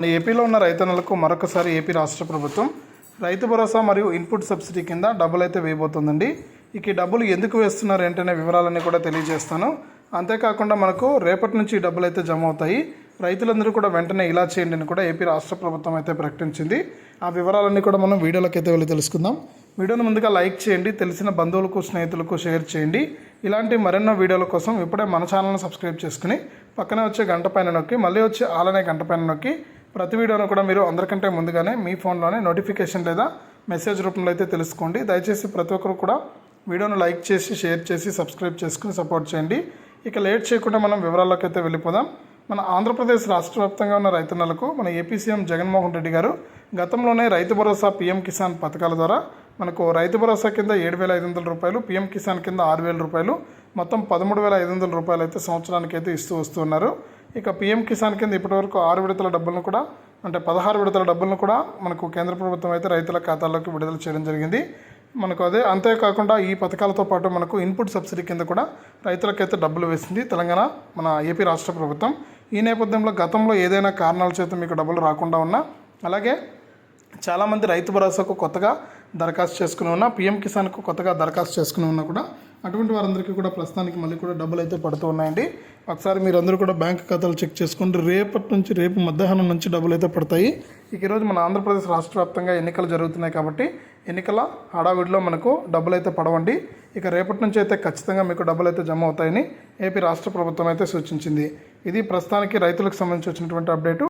మన ఏపీలో ఉన్న రైతన్నలకు మరొకసారి ఏపీ రాష్ట్ర ప్రభుత్వం రైతు భరోసా మరియు ఇన్పుట్ సబ్సిడీ కింద డబ్బులు అయితే వేయబోతుందండి. ఇక ఈ డబ్బులు ఎందుకు వేస్తున్నారు ఏంటనే వివరాలన్నీ కూడా తెలియజేస్తాను. అంతేకాకుండా మనకు రేపటి నుంచి డబ్బులు అయితే జమ అవుతాయి. రైతులందరూ కూడా వెంటనే ఇలా చేయండి అని కూడా ఏపీ రాష్ట్ర ప్రభుత్వం అయితే ప్రకటించింది. ఆ వివరాలన్నీ కూడా మనం వీడియోలోకి అయితే వెళ్ళి తెలుసుకుందాం. వీడియోను ముందుగా లైక్ చేయండి తెలిసిన బంధువులకు స్నేహితులకు షేర్ చేయండి. ఇలాంటి మరెన్నో వీడియోల కోసం ఇప్పుడే మన ఛానల్ని సబ్స్క్రైబ్ చేసుకుని పక్కనే వచ్చే గంట పైన నొక్కి మళ్ళీ వచ్చే ఆలనే గంట పైన నొక్కి ప్రతి వీడియోను కూడా మీరు అందరికంటే ముందుగానే మీ ఫోన్లోనే నోటిఫికేషన్ లేదా మెసేజ్ రూపంలో అయితే తెలుసుకోండి. దయచేసి ప్రతి ఒక్కరు కూడా వీడియోను లైక్ చేసి షేర్ చేసి సబ్స్క్రైబ్ చేసుకుని సపోర్ట్ చేయండి. ఇక లేట్ చేయకుండా మనం వివరాల్లోకి అయితే వెళ్ళిపోదాం. మన ఆంధ్రప్రదేశ్ రాష్ట్ర వ్యాప్తంగా ఉన్న రైతన్నలకు మన ఏపీ సీఎం జగన్మోహన్ రెడ్డి గారు గతంలోనే రైతు భరోసా పీఎం కిసాన్ పథకాల ద్వారా మనకు రైతు భరోసా కింద ఏడు వేల ఐదు వందల రూపాయలు పీఎం కిసాన్ కింద ఆరు వేల రూపాయలు మొత్తం పదమూడు వేల ఐదు వందల రూపాయలు అయితే సంవత్సరానికి అయితే ఇస్తూ వస్తున్నారు ఇక పీఎం కిసాన్ కింద ఇప్పటివరకు ఆరు విడతల డబ్బులను కూడా అంటే పదహారు విడతల డబ్బులను కూడా మనకు కేంద్ర ప్రభుత్వం అయితే రైతుల ఖాతాల్లోకి విడుదల చేయడం జరిగింది. మనకు అదే అంతేకాకుండా ఈ పథకాలతో పాటు మనకు ఇన్పుట్ సబ్సిడీ కింద కూడా రైతులకైతే డబ్బులు వేసింది తెలంగాణ మన ఏపీ రాష్ట్ర ప్రభుత్వం. ఈ నేపథ్యంలో గతంలో ఏదైనా కారణాల చేత మీకు డబ్బులు రాకుండా ఉన్నా అలాగే చాలామంది రైతు భరోసాకు కొత్తగా దరఖాస్తు చేసుకుని ఉన్నా పీఎం కిసాన్కు కొత్తగా దరఖాస్తు చేసుకుని ఉన్నా కూడా అటువంటి వారందరికీ కూడా ప్రస్తుతానికి మళ్ళీ కూడా డబ్బులు అయితే పడుతూ ఉన్నాయండి. ఒకసారి మీరు అందరూ కూడా బ్యాంక్ ఖాతాలు చెక్ చేసుకోండి రేపటి నుంచి రేపు మధ్యాహ్నం నుంచి డబ్బులు అయితే పడతాయి. ఇక ఈరోజు మన ఆంధ్రప్రదేశ్ రాష్ట్ర వ్యాప్తంగా ఎన్నికలు జరుగుతున్నాయి కాబట్టి ఎన్నికల హడావిడిలో మనకు డబ్బులు అయితే పడవండి. ఇక రేపటి నుంచి అయితే ఖచ్చితంగా మీకు డబ్బులు అయితే జమ అవుతాయని ఏపీ రాష్ట్ర ప్రభుత్వం అయితే సూచించింది. ఇది ప్రస్తుతానికి రైతులకు సంబంధించి వచ్చినటువంటి అప్డేటు.